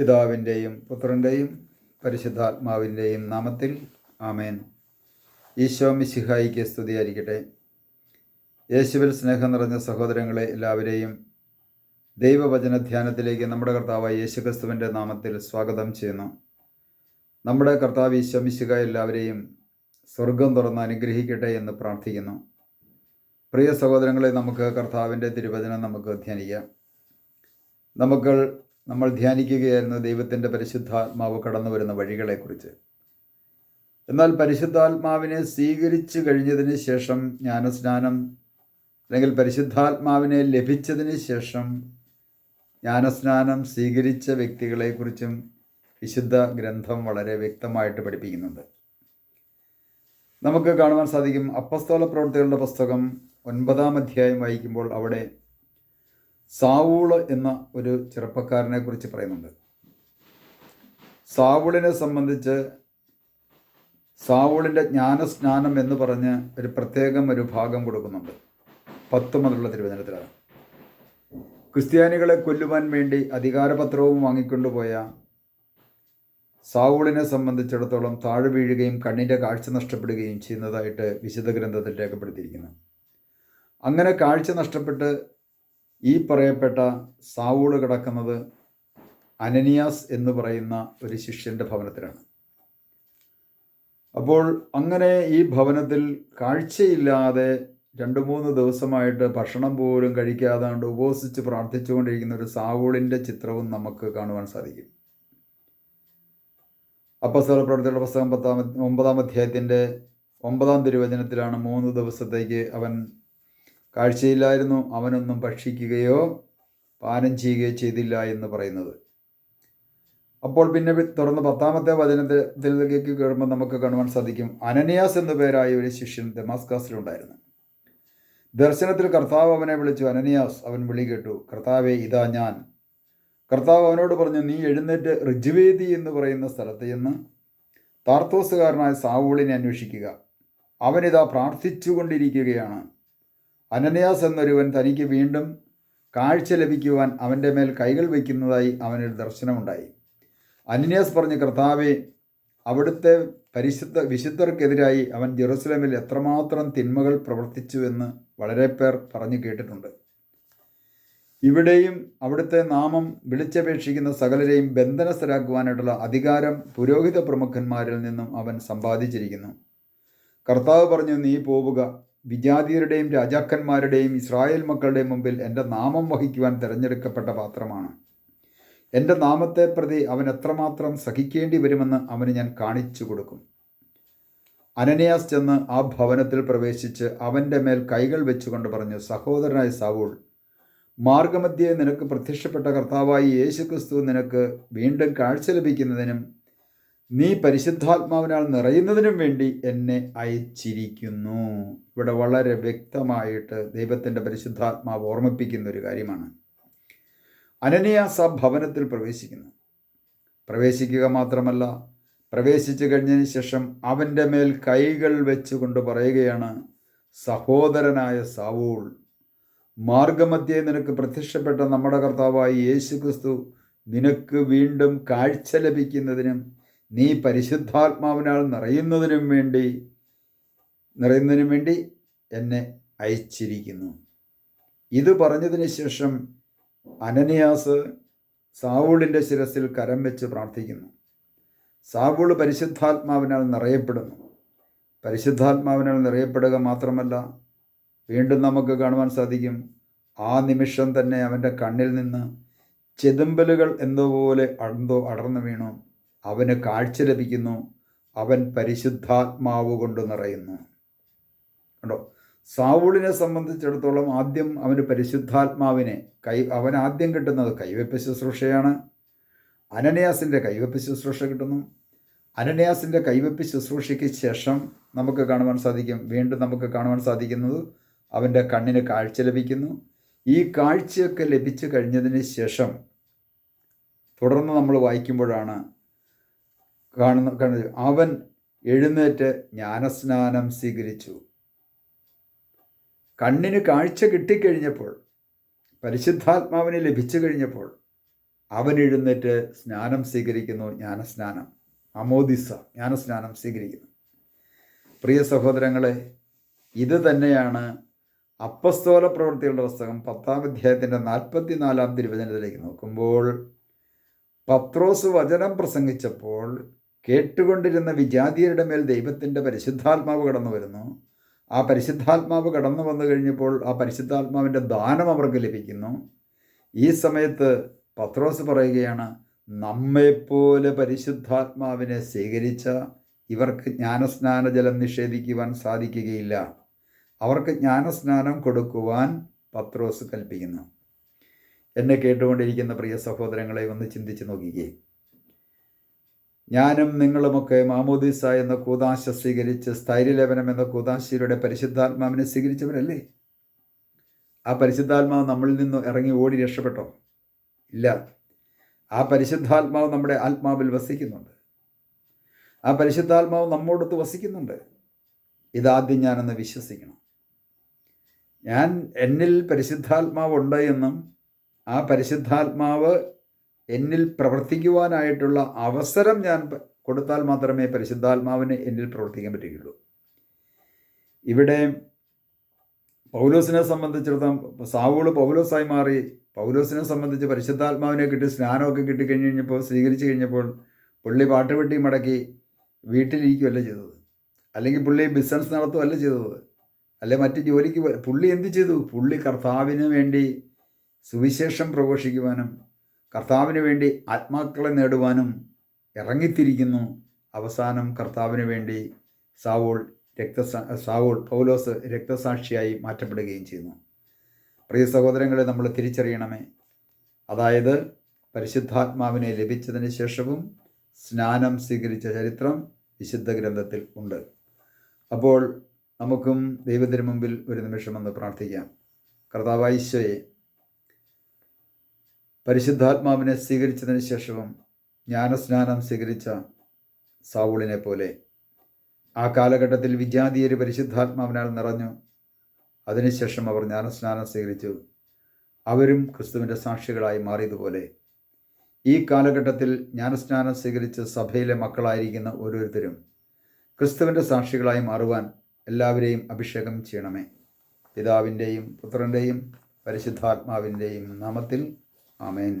പിതാവിന്റെയും പുത്രന്റെയും പരിശുദ്ധാത്മാവിന്റെയും നാമത്തിൽ ആമേൻ. ഈശോ മിശിഹായിക്ക് സ്തുതിയായിരിക്കട്ടെ. യേശുവിൽ സ്നേഹം നിറഞ്ഞ സഹോദരങ്ങളെ എല്ലാവരെയും ദൈവവചന ധ്യാനത്തിലേക്ക് നമ്മുടെ കർത്താവ് യേശുക്രിസ്തുവിന്റെ നാമത്തിൽ സ്വാഗതം ചെയ്യുന്നു. നമ്മുടെ കർത്താവ് ഈശോ മിശിഹ എല്ലാവരെയും സ്വർഗം തുറന്ന് അനുഗ്രഹിക്കട്ടെ എന്ന് പ്രാർത്ഥിക്കുന്നു. പ്രിയ സഹോദരങ്ങളെ നമുക്ക് കർത്താവിന്റെ തിരുവചനം നമുക്ക് ധ്യാനിക്കാം. നമുക്ക് നമ്മൾ ധ്യാനിക്കുകയായിരുന്നു ദൈവത്തിന്റെ പരിശുദ്ധാത്മാവ് കടന്നു വരുന്ന വഴികളെക്കുറിച്ച്. എന്നാൽ പരിശുദ്ധാത്മാവിനെ സ്വീകരിച്ചു കഴിഞ്ഞതിന് ശേഷം ജ്ഞാനസ്നാനം അല്ലെങ്കിൽ പരിശുദ്ധാത്മാവിനെ ലഭിച്ചതിന് ശേഷം ജ്ഞാനസ്നാനം സ്വീകരിച്ച വ്യക്തികളെക്കുറിച്ചും വിശുദ്ധ ഗ്രന്ഥം വളരെ വ്യക്തമായിട്ട് പഠിപ്പിക്കുന്നുണ്ട്. നമുക്ക് കാണുവാൻ സാധിക്കും അപ്പസ്തോല പ്രവൃത്തികളുടെ പുസ്തകം ഒൻപതാം അധ്യായം വായിക്കുമ്പോൾ അവിടെ സാവൂൾ എന്ന ഒരു ചെറുപ്പക്കാരനെ കുറിച്ച് പറയുന്നുണ്ട്. സാവൂളിനെ സംബന്ധിച്ച് സാവൂളിന്റെ ജ്ഞാനസ്നാനം എന്ന് പറഞ്ഞ് ഒരു പ്രത്യേകം ഒരു ഭാഗം കൊടുക്കുന്നുണ്ട്. പത്ത് മുതലുള്ള തിരുവനന്തപുരത്തിലാണ് ക്രിസ്ത്യാനികളെ കൊല്ലുവാൻ വേണ്ടി അധികാരപത്രവും വാങ്ങിക്കൊണ്ടുപോയ സാവൂളിനെ സംബന്ധിച്ചിടത്തോളം താഴെ വീഴുകയും കണ്ണിന്റെ കാഴ്ച നഷ്ടപ്പെടുകയും ചെയ്യുന്നതായിട്ട് വിശുദ്ധ ഗ്രന്ഥത്തിൽ രേഖപ്പെടുത്തിയിരിക്കുന്നു. അങ്ങനെ കാഴ്ച നഷ്ടപ്പെട്ട് ഈ പറയപ്പെട്ട സാവൂൾ കിടക്കുന്നത് അനനിയാസ് എന്ന് പറയുന്ന ഒരു ശിഷ്യന്റെ ഭവനത്തിലാണ്. അപ്പോൾ അങ്ങനെ ഈ ഭവനത്തിൽ കാഴ്ചയില്ലാതെ രണ്ട് മൂന്ന് ദിവസമായിട്ട് ഭക്ഷണം പോലും കഴിക്കാതാണ്ട് ഉപവസിച്ച് പ്രാർത്ഥിച്ചുകൊണ്ടിരിക്കുന്ന ഒരു സാവൂളിന്റെ ചിത്രവും നമുക്ക് കാണുവാൻ സാധിക്കും. അപ്പസ്തല പ്രവർത്തിയുടെ പുസ്തകം പത്താം ഒമ്പതാം അധ്യായത്തിന്റെ ഒമ്പതാം തിരുവചനത്തിലാണ് മൂന്ന് ദിവസത്തേക്ക് അവൻ കാഴ്ചയില്ലായിരുന്നു അവനൊന്നും ഭക്ഷിക്കുകയോ പാനം ചെയ്യുകയോ ചെയ്തില്ല എന്ന് പറയുന്നത്. അപ്പോൾ പിന്നെ തുറന്ന് പത്താമത്തെ വചനത്തിലേക്ക് കയറുമ്പോൾ നമുക്ക് കാണുവാൻ സാധിക്കും. അനനിയാസ് എന്ന പേരായ ഒരു ശിഷ്യൻ ദമാസ്കാസിലുണ്ടായിരുന്നു ദർശനത്തിൽ കർത്താവ് അവനെ വിളിച്ചു അനനിയാസ് അവൻ വിളി കേട്ടു. കർത്താവെ ഇതാ ഞാൻ. കർത്താവ് അവനോട് പറഞ്ഞു നീ എഴുന്നേറ്റ് ഋജുവേദി എന്ന് പറയുന്ന സ്ഥലത്ത് ചെന്ന് താർത്തോസുകാരനായ സാവൂളിനെ അന്വേഷിക്കുക. അവനിതാ പ്രാർത്ഥിച്ചുകൊണ്ടിരിക്കുകയാണ്. അനനയാസ് എന്നൊരുവൻ തനിക്ക് വീണ്ടും കാഴ്ച ലഭിക്കുവാൻ അവന്റെ മേൽ കൈകൾ വയ്ക്കുന്നതായി അവനൊരു ദർശനമുണ്ടായി. അനന്യാസ് പറഞ്ഞ കർത്താവെ അവിടുത്തെ പരിശുദ്ധ വിശുദ്ധർക്കെതിരായി അവൻ ജെറുസലേമിൽ എത്രമാത്രം തിന്മകൾ പ്രവർത്തിച്ചുവെന്ന് വളരെ പേർ പറഞ്ഞു കേട്ടിട്ടുണ്ട്. ഇവിടെയും അവിടുത്തെ നാമം വിളിച്ചപേക്ഷിക്കുന്ന സകലരെയും ബന്ധനസ്ഥരാക്കുവാനായിട്ടുള്ള അധികാരം പുരോഹിത പ്രമുഖന്മാരിൽ നിന്നും അവൻ സമ്പാദിച്ചിരിക്കുന്നു. കർത്താവ് പറഞ്ഞു നീ പോവുക. വിജാതിയരുടെയും രാജാക്കന്മാരുടെയും ഇസ്രായേൽ മക്കളുടെയും മുമ്പിൽ എന്റെ നാമം വഹിക്കുവാൻ തിരഞ്ഞെടുക്കപ്പെട്ട പാത്രമാണ്. എന്റെ നാമത്തെ പ്രതി അവൻ എത്രമാത്രം സഹിക്കേണ്ടി വരുമെന്ന് അവന് ഞാൻ കാണിച്ചു കൊടുക്കും. അനനയാസ് ചെന്ന് ആ ഭവനത്തിൽ പ്രവേശിച്ച് അവന്റെ മേൽ കൈകൾ വെച്ചുകൊണ്ട് പറഞ്ഞു സഹോദരനായ സാവൂൾ മാർഗമധ്യേ നിനക്ക് പ്രത്യക്ഷപ്പെട്ട കർത്താവായി യേശുക്രിസ്തു നിനക്ക് വീണ്ടും കാഴ്ച ലഭിക്കുന്നതിനും നീ പരിശുദ്ധാത്മാവിനാൽ നിറയുന്നതിനും വേണ്ടി എന്നെ അയച്ചിരിക്കുന്നു. ഇവിടെ വളരെ വ്യക്തമായിട്ട് ദൈവത്തിന്റെ പരിശുദ്ധാത്മാവ് ഓർമ്മിപ്പിക്കുന്ന ഒരു കാര്യമാണ്. അനനിയാസ ഭവനത്തിൽ പ്രവേശിക്കുന്നു. പ്രവേശിക്കുക മാത്രമല്ല പ്രവേശിച്ചു കഴിഞ്ഞതിന് ശേഷം അവന്റെ മേൽ കൈകൾ വെച്ചുകൊണ്ട് പറയുകയാണ് സഹോദരനായ സാവൂൾ മാർഗമധ്യേ നിനക്ക് പ്രത്യക്ഷപ്പെട്ട നമ്മുടെ കർത്താവായി യേശു ക്രിസ്തു നിനക്ക് വീണ്ടും കാഴ്ച ലഭിക്കുന്നതിനും നീ പരിശുദ്ധാത്മാവിനാൽ നിറയുന്നതിനും വേണ്ടി നിറയുന്നതിനും വേണ്ടി എന്നെ അയച്ചിരിക്കുന്നു. ഇത് പറഞ്ഞതിന് ശേഷം അനനിയാസ് സാവൂളിന്റെ ശിരസിൽ കരം വെച്ച് പ്രാർത്ഥിക്കുന്നു. സാവൂൾ പരിശുദ്ധാത്മാവിനാൽ നിറയപ്പെടുന്നു. പരിശുദ്ധാത്മാവിനാൽ നിറയപ്പെടുക മാത്രമല്ല വീണ്ടും നമുക്ക് കാണുവാൻ സാധിക്കും ആ നിമിഷം തന്നെ അവന്റെ കണ്ണിൽ നിന്ന് ചെതുമ്പലുകൾ എന്തോപോലെ അടന്തോ അടർന്നു വീണു. അവന് കാഴ്ച ലഭിക്കുന്നു. അവൻ പരിശുദ്ധാത്മാവ് കൊണ്ട് നിറയുന്നു. കണ്ടോ? സാവൂളിനെ സംബന്ധിച്ചിടത്തോളം ആദ്യം അവന് പരിശുദ്ധാത്മാവിനെ കൈ അവൻ ആദ്യം കിട്ടുന്നത് കൈവെപ്പ് ശുശ്രൂഷയാണ്. അനനയാസിന്റെ കൈവെപ്പ് ശുശ്രൂഷ കിട്ടുന്നു. അനനയാസിന്റെ കൈവെപ്പ് ശുശ്രൂഷയ്ക്ക് ശേഷം നമുക്ക് കാണുവാൻ സാധിക്കും വീണ്ടും നമുക്ക് കാണുവാൻ സാധിക്കുന്നത് അവന്റെ കണ്ണിന് കാഴ്ച ലഭിക്കുന്നു. ഈ കാഴ്ചയൊക്കെ ലഭിച്ചു കഴിഞ്ഞതിന് ശേഷം തുടർന്ന് നമ്മൾ വായിക്കുമ്പോഴാണ് കാണുന്ന അവൻ എഴുന്നേറ്റ് ജ്ഞാനസ്നാനം സ്വീകരിച്ചു. കണ്ണിന് കാഴ്ച കിട്ടിക്കഴിഞ്ഞപ്പോൾ പരിശുദ്ധാത്മാവിനെ ലഭിച്ചു കഴിഞ്ഞപ്പോൾ അവൻ എഴുന്നേറ്റ് സ്നാനം സ്വീകരിക്കുന്നു ജ്ഞാനസ്നാനം. അമോദിസ ജ്ഞാനസ്നാനം സ്വീകരിക്കുന്നു. പ്രിയ സഹോദരങ്ങളെ ഇത് തന്നെയാണ് അപ്പസ്തോല പ്രവൃത്തികളുടെ പുസ്തകം പത്താം അധ്യായത്തിന്റെ നാൽപ്പത്തിനാലാം തിരുവചനത്തിലേക്ക് നോക്കുമ്പോൾ പത്രോസ് വചനം പ്രസംഗിച്ചപ്പോൾ കേട്ടുകൊണ്ടിരുന്ന വിജാതിയരുടെ മേൽ ദൈവത്തിന്റെ പരിശുദ്ധാത്മാവ് കടന്നു വരുന്നു. ആ പരിശുദ്ധാത്മാവ് കടന്നു വന്നു കഴിഞ്ഞപ്പോൾ ആ പരിശുദ്ധാത്മാവിന്റെ ദാനം അവർക്ക് ലഭിക്കുന്നു. ഈ സമയത്ത് പത്രോസ് പറയുകയാണ് നമ്മെപ്പോലെ പരിശുദ്ധാത്മാവിനെ സ്വീകരിച്ച ഇവർക്ക് ജ്ഞാനസ്നാന ജലം നിഷേധിക്കുവാൻ സാധിക്കുകയില്ല. അവർക്ക് ജ്ഞാനസ്നാനം കൊടുക്കുവാൻ പത്രോസ് കൽപ്പിക്കുന്നു. എന്നെ കേട്ടുകൊണ്ടിരിക്കുന്ന പ്രിയ സഹോദരങ്ങളെ ഒന്ന് ചിന്തിച്ച് നോക്കിക്കേ. ഞാനും നിങ്ങളുമൊക്കെ മാമോദീസ എന്ന കൂതാശ സ്വീകരിച്ച് സ്ഥൈര്യലേപനം എന്ന കൂതാശയിലൂടെ പരിശുദ്ധാത്മാവിനെ സ്വീകരിച്ചവരല്ലേ? ആ പരിശുദ്ധാത്മാവ് നമ്മളിൽ നിന്ന് ഇറങ്ങി ഓടി രക്ഷപ്പെട്ടോ? ഇല്ല. ആ പരിശുദ്ധാത്മാവ് നമ്മുടെ ആത്മാവിൽ വസിക്കുന്നുണ്ട്. ആ പരിശുദ്ധാത്മാവ് നമ്മോടൊത്ത് വസിക്കുന്നുണ്ട്. ഇതാദ്യം ഞാനൊന്ന് വിശ്വസിക്കണം. ഞാൻ എന്നിൽ പരിശുദ്ധാത്മാവ് ഉണ്ട് എന്നും ആ പരിശുദ്ധാത്മാവ് എന്നിൽ പ്രവർത്തിക്കുവാനായിട്ടുള്ള അവസരം ഞാൻ കൊടുത്താൽ മാത്രമേ പരിശുദ്ധാത്മാവിന് എന്നിൽ പ്രവർത്തിക്കാൻ പറ്റുകയുള്ളൂ. ഇവിടെ പൗലോസിനെ സംബന്ധിച്ചിടത്തോളം സാവൂൾ പൗലോസായി മാറി പൗലോസിനെ സംബന്ധിച്ച് പരിശുദ്ധാത്മാവിനെ കിട്ടി സ്നാനമൊക്കെ കിട്ടിക്കഴിഞ്ഞ് കഴിഞ്ഞപ്പോൾ സ്വീകരിച്ചു കഴിഞ്ഞപ്പോൾ പുള്ളി പാട്ടുപെട്ടി മടക്കി വീട്ടിലിരിക്കുകയല്ല ചെയ്തത്. അല്ലെങ്കിൽ പുള്ളി ബിസിനസ് നടത്തുകയല്ല ചെയ്തത്. അല്ലെ മറ്റ് ജോലിക്ക് പുള്ളി എന്ത് ചെയ്തു? പുള്ളി കർത്താവിന് വേണ്ടി സുവിശേഷം പ്രഘോഷിക്കുവാനും കർത്താവിന് വേണ്ടി ആത്മാക്കളെ നേടുവാനും ഇറങ്ങിത്തിരിക്കുന്നു. അവസാനം കർത്താവിന് വേണ്ടി സാവോൾ രക്തസാ സാവോൾ പൗലോസ് രക്തസാക്ഷിയായി മാറ്റപ്പെടുകയും ചെയ്യുന്നു. പ്രിയ സഹോദരങ്ങളെ നമ്മൾ തിരിച്ചറിയണമേ. അതായത് പരിശുദ്ധാത്മാവിനെ ലഭിച്ചതിന് ശേഷവും സ്നാനം സ്വീകരിച്ച ചരിത്രം വിശുദ്ധ ഗ്രന്ഥത്തിൽ ഉണ്ട്. അപ്പോൾ നമുക്കും ദൈവത്തിന് മുമ്പിൽ ഒരു നിമിഷമെന്ന് പ്രാർത്ഥിക്കാം. കർത്താവായിശോയെ പരിശുദ്ധാത്മാവിനെ സ്വീകരിച്ചതിന് ശേഷവും ജ്ഞാനസ്നാനം സ്വീകരിച്ച സാവൂളിനെ പോലെ ആ കാലഘട്ടത്തിൽ വിജാതീയർ പരിശുദ്ധാത്മാവിനാൽ നിറഞ്ഞു. അതിനുശേഷം അവർ ജ്ഞാനസ്നാനം സ്വീകരിച്ചു. അവരും ക്രിസ്തുവിന്റെ സാക്ഷികളായി മാറിയതുപോലെ ഈ കാലഘട്ടത്തിൽ ജ്ഞാനസ്നാനം സ്വീകരിച്ച് സഭയിലെ മക്കളായിരിക്കുന്ന ഓരോരുത്തരും ക്രിസ്തുവിന്റെ സാക്ഷികളായി മാറുവാൻ എല്ലാവരെയും അഭിഷേകം ചെയ്യണമേ. പിതാവിന്റെയും പുത്രന്റെയും പരിശുദ്ധാത്മാവിന്റെയും നാമത്തിൽ ആമേൻ